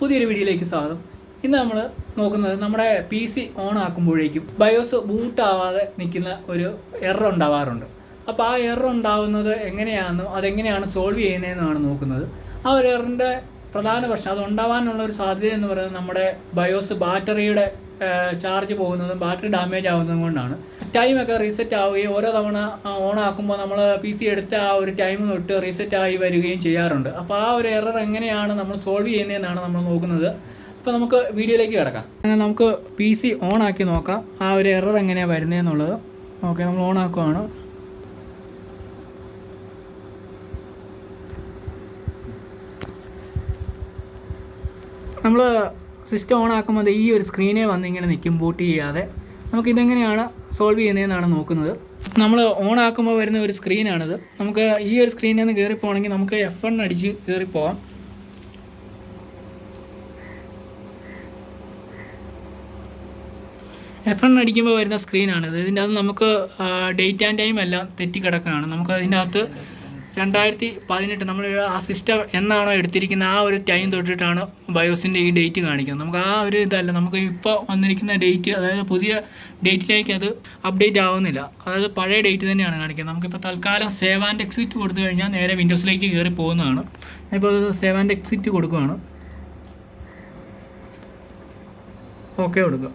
പുതിയൊരു വീഡിയോയിലേക്ക് സ്വാഗതം. ഇന്ന് നമ്മൾ നോക്കുന്നത് നമ്മുടെ പി സി ഓൺ ആക്കുമ്പോഴേക്കും ബയോസ് ബൂട്ട് ആവാതെ നിൽക്കുന്ന ഒരു എറർ ഉണ്ടാവാറുണ്ട്. അപ്പോൾ ആ എറർ ഉണ്ടാവുന്നത് എങ്ങനെയാണെന്നും അതെങ്ങനെയാണ് സോൾവ് ചെയ്യുന്നതെന്നുമാണ് നോക്കുന്നത്. ആ ഒരു എററിന്റെ പ്രധാന പ്രശ്നം അത് ഉണ്ടാവാനുള്ള ഒരു സാധ്യത എന്ന് പറയുന്നത് നമ്മുടെ ബയോസ് ബാറ്ററിയുടെ ചാർജ് പോകുന്നതും ബാറ്ററി ഡാമേജ് ആവുന്നതും കൊണ്ടാണ്. ടൈമൊക്കെ റീസെറ്റ് ആവുകയും ഓരോ തവണ ഓൺ ആക്കുമ്പോൾ നമ്മൾ പി സി എടുത്ത ആ ഒരു ടൈം തൊട്ട് റീസെറ്റ് ആയി വരികയും ചെയ്യാറുണ്ട്. അപ്പോൾ ആ ഒരു എറർ എങ്ങനെയാണ് നമ്മൾ സോൾവ് ചെയ്യുന്നതെന്നാണ് നമ്മൾ നോക്കുന്നത്. അപ്പോൾ നമുക്ക് വീഡിയോയിലേക്ക് കിടക്കാം. നമുക്ക് പി സി ഓൺ ആക്കി നോക്കാം. ആ ഒരു എറർ എങ്ങനെയാണ് വരുന്നതെന്നുള്ളത്. ഓക്കെ നമ്മൾ ഓൺ ആക്കുവാണ്. നമ്മൾ സിസ്റ്റം ഓൺ ആക്കുമ്പോൾ ഈ ഒരു സ്ക്രീനേ വന്ന് ഇങ്ങനെ നിൽക്കും ബൂട്ട് ചെയ്യാതെ. നമുക്ക് ഇതെങ്ങനെയാണ് സോൾവ് ചെയ്യുന്നതെന്നാണ് നോക്കുന്നത്. നമ്മൾ ഓൺ ആക്കുമ്പോൾ വരുന്ന ഒരു സ്ക്രീനാണിത്. നമുക്ക് ഈ ഒരു സ്ക്രീനിൽ നിന്ന് കയറി പോകണമെങ്കിൽ നമുക്ക് എഫ് എൺ അടിച്ച് കയറി പോകാം എഫ് എൺ അടിക്കുമ്പോൾ വരുന്ന സ്ക്രീനാണിത്. ഇതിന്റെ അകത്ത് നമുക്ക് ഡേറ്റ് ആൻഡ് ടൈം എല്ലാം തെറ്റിക്കിടക്കുകയാണ്. നമുക്ക് അതിന്റെ അകത്ത് രണ്ടായിരത്തി പതിനെട്ട് നമ്മൾ ആ സിസ്റ്റം എന്നാണോ എടുത്തിരിക്കുന്ന ആ ഒരു ടൈം തൊട്ടിട്ടാണ് ബയോസിന്റെ ഈ ഡേറ്റ് കാണിക്കുന്നത്. നമുക്ക് ആ ഒരു ഇതല്ല. നമുക്ക് ഇപ്പോൾ വന്നിരിക്കുന്ന ഡേറ്റ് അതായത് പുതിയ ഡേറ്റിലേക്ക് അത് അപ്ഡേറ്റ് ആവുന്നില്ല. അതായത് പഴയ ഡേറ്റ് തന്നെയാണ് കാണിക്കുന്നത്. നമുക്കിപ്പോൾ തൽക്കാലം സേവ് ആൻഡ് എക്സിറ്റ് കൊടുത്തു കഴിഞ്ഞാൽ നേരെ വിൻഡോസിലേക്ക് കയറി പോകുന്നതാണ്. ഇപ്പോൾ സേവ് ആൻഡ് എക്സിറ്റ് കൊടുക്കുകയാണ് ഓക്കെ കൊടുക്കുക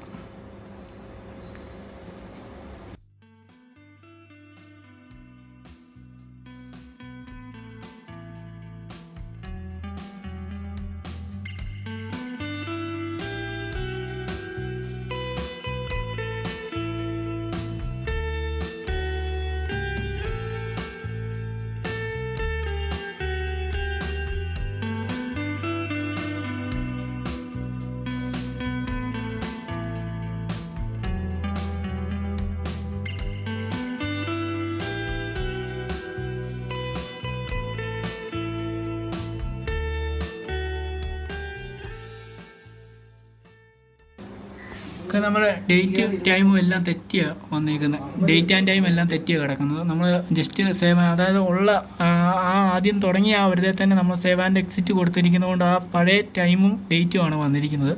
ഒക്കെ നമ്മുടെ ഡേറ്റ് ടൈമും എല്ലാം തെറ്റിയാണ് വന്നിരിക്കുന്നത് ഡേറ്റ് ആൻഡ് ടൈം എല്ലാം തെറ്റിയാണ് കിടക്കുന്നത്. നമ്മൾ ജസ്റ്റ് സേവ് അതായത് ഉള്ള ആ ആദ്യം തുടങ്ങിയ ആ ഒരു തന്നെ നമ്മൾ സേവ് ആൻഡ് എക്സിറ്റ് കൊടുത്തിരിക്കുന്നതുകൊണ്ട് ആ പഴയ ടൈമും ഡേറ്റും ആണ് വന്നിരിക്കുന്നത്.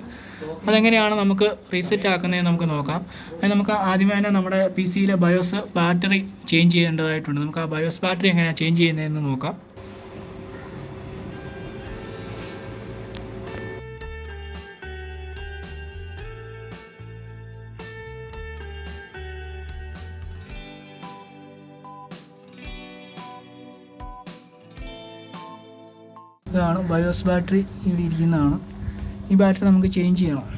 അതെങ്ങനെയാണ് നമുക്ക് റീസെറ്റ് ആക്കുന്നതെന്ന് നമുക്ക് നോക്കാം. അത് നമുക്ക് ആദ്യമേ തന്നെ നമ്മുടെ പി സിയിലെ ബയോസ് ബാറ്ററി ചേഞ്ച് ചെയ്യേണ്ടതായിട്ടുണ്ട്. നമുക്ക് ആ ബയോസ് ബാറ്ററി എങ്ങനെയാണ് ചേഞ്ച് ചെയ്യുന്നതെന്ന് നോക്കാം. ഇതാണ് ബയോസ് ബാറ്ററി ഇവിടെ ഇരിക്കുന്നതാണ്. ഈ ബാറ്ററി നമുക്ക് ചേഞ്ച് ചെയ്യണം.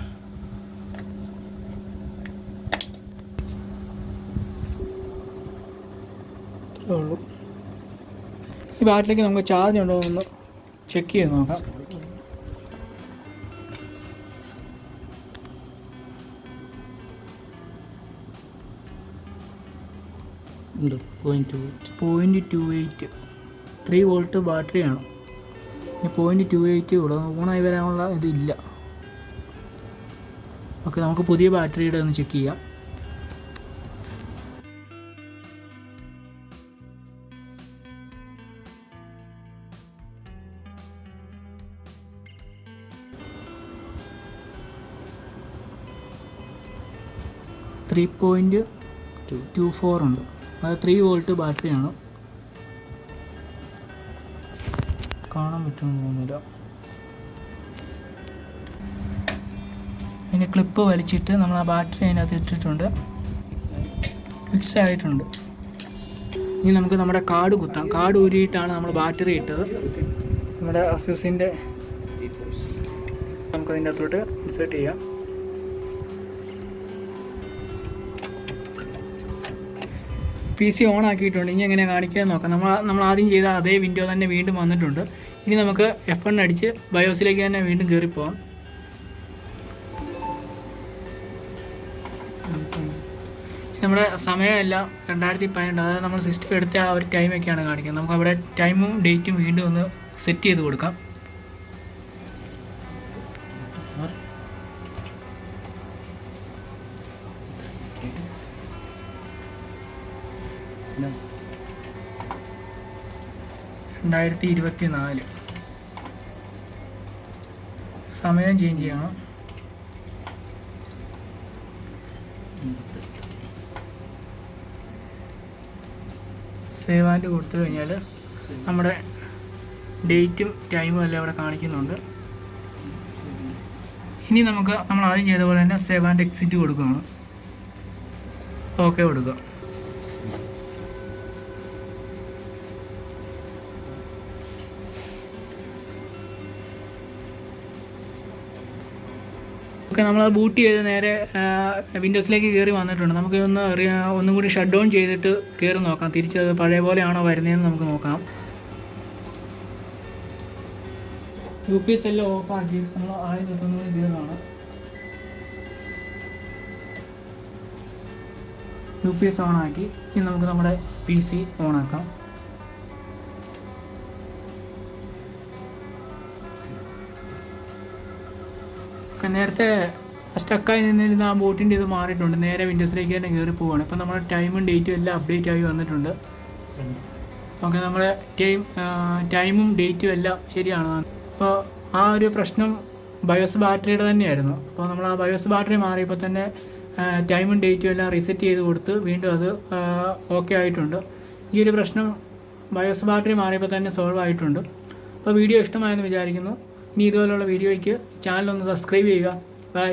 ഉള്ളൂ. ഈ ബാറ്ററിക്ക് നമുക്ക് ചാർജ് ഉണ്ടോ എന്ന് ചെക്ക് ചെയ്ത് നോക്കാം. Point two eight three volt ബാറ്ററിയാണ്. ഇനി പോയിന്റ് ടു എയ്റ്റ് ഉള്ളൂ. ഓണായി വരാനുള്ള ഇതില്ല. ഓക്കെ നമുക്ക് പുതിയ ബാറ്ററിയുടെ ഒന്ന് ചെക്ക് ചെയ്യാം. ത്രീ പോയിന്റ് ടു ഫോർ ഉണ്ട്. അത് ത്രീ വോൾട്ട് ബാറ്ററിയാണ് കാണാൻ പറ്റുമെന്ന് തോന്നുന്നില്ല. അതിന്റെ ക്ലിപ്പ് വലിച്ചിട്ട് നമ്മൾ ആ ബാറ്ററി അതിനകത്ത് ഇട്ടിട്ടുണ്ട്. ഫിക്സ് ആയിട്ടുണ്ട്. ഇനി നമുക്ക് നമ്മുടെ കാർഡ് കുത്താം. കാർഡ് ഊരിയിട്ടാണ് നമ്മൾ ബാറ്ററി ഇട്ടത്. നമ്മുടെ അസ്യൂസിന്റെ നമുക്ക് അതിന്റെ അകത്തോട്ട് ഇൻസേർട്ട് ചെയ്യാം. പി സി ഓൺ ആക്കിയിട്ടുണ്ട്. ഇനി എങ്ങനെ കാണിക്കാൻ നോക്കാം. നമ്മൾ നമ്മൾ ആദ്യം ചെയ്ത അതേ വിൻഡോ തന്നെ വീണ്ടും വന്നിട്ടുണ്ട്. ഇനി നമുക്ക് എഫ് എൺ അടിച്ച് ബയോസിലേക്ക് തന്നെ വീണ്ടും കയറി പോവാം. നമ്മുടെ സമയമെല്ലാം രണ്ടായിരത്തി പതിനെട്ട് അതായത് നമ്മൾ സിസ്റ്റം എടുത്ത ആ ഒരു ടൈമൊക്കെയാണ് കാണിക്കുന്നത്. നമുക്ക് അവിടെ ടൈമും ഡേറ്റും വീണ്ടും ഒന്ന് സെറ്റ് ചെയ്ത് കൊടുക്കാം. രണ്ടായിരത്തി ഇരുപത്തി നാല് സമയം ചേഞ്ച് ചെയ്യണം. സേവ് ആൻഡ് കൊടുത്തു കഴിഞ്ഞാൽ നമ്മുടെ ഡേറ്റും ടൈമും എല്ലാം ഇവിടെ കാണിക്കുന്നുണ്ട്. ഇനി നമുക്ക് നമ്മൾ ആദ്യം ചെയ്ത പോലെ തന്നെ സേവ് ആൻഡ് എക്സിറ്റ് കൊടുക്കുകയാണ്. ഓക്കെ കൊടുക്കുക. ഓക്കെ നമ്മൾ അത് ബൂട്ട് ചെയ്ത് നേരെ വിൻഡോസിലേക്ക് കയറി വന്നിട്ടുണ്ട്. നമുക്ക് ഒന്ന് ഒന്നും കൂടി ഷട്ട് ഡൗൺ ചെയ്തിട്ട് കയറി നോക്കാം. തിരിച്ചത് പഴയ പോലെയാണോ വരുന്നതെന്ന് നമുക്ക് നോക്കാം. യു പി എസ് എല്ലാം ഓഫാക്കി നമ്മൾ ആയി നിൽക്കുന്നത് യു പി എസ് ഓൺ ആക്കി. ഇനി നമുക്ക് നമ്മുടെ പി സി ഓൺ നേരത്തെ സ്റ്റക്കായി നിന്നിരുന്ന ആ ബോട്ടിന്റെ ഇത് മാറിയിട്ടുണ്ട്. നേരെ വിൻഡോസിലേക്ക് തന്നെ കയറി പോവുകയാണ് ഇപ്പം നമ്മുടെ ടൈമും ഡേറ്റും എല്ലാം അപ്ഡേറ്റ് ആയി വന്നിട്ടുണ്ട്. ഓക്കെ നമ്മുടെ ടൈം ടൈമും ഡേറ്റും എല്ലാം ശരിയാണ്. അപ്പോൾ ആ ഒരു പ്രശ്നം ബയോസ് ബാറ്ററിയുടെ തന്നെയായിരുന്നു. അപ്പോൾ നമ്മൾ ആ ബയോസ് ബാറ്ററി മാറിയപ്പോൾ തന്നെ ടൈമും ഡേറ്റും എല്ലാം റീസെറ്റ് ചെയ്ത് കൊടുത്ത് വീണ്ടും അത് ഓക്കെ ആയിട്ടുണ്ട്. ഈ ഒരു പ്രശ്നം ബയോസ് ബാറ്ററി മാറിയപ്പോൾ തന്നെ സോൾവ് ആയിട്ടുണ്ട്. അപ്പോൾ വീഡിയോ ഇഷ്ടമായെന്ന് വിചാരിക്കുന്നു. ഇനി ഇതുപോലുള്ള വീഡിയോയ്ക്ക് ചാനൽ ഒന്ന് സബ്സ്ക്രൈബ് ചെയ്യുക. ബൈ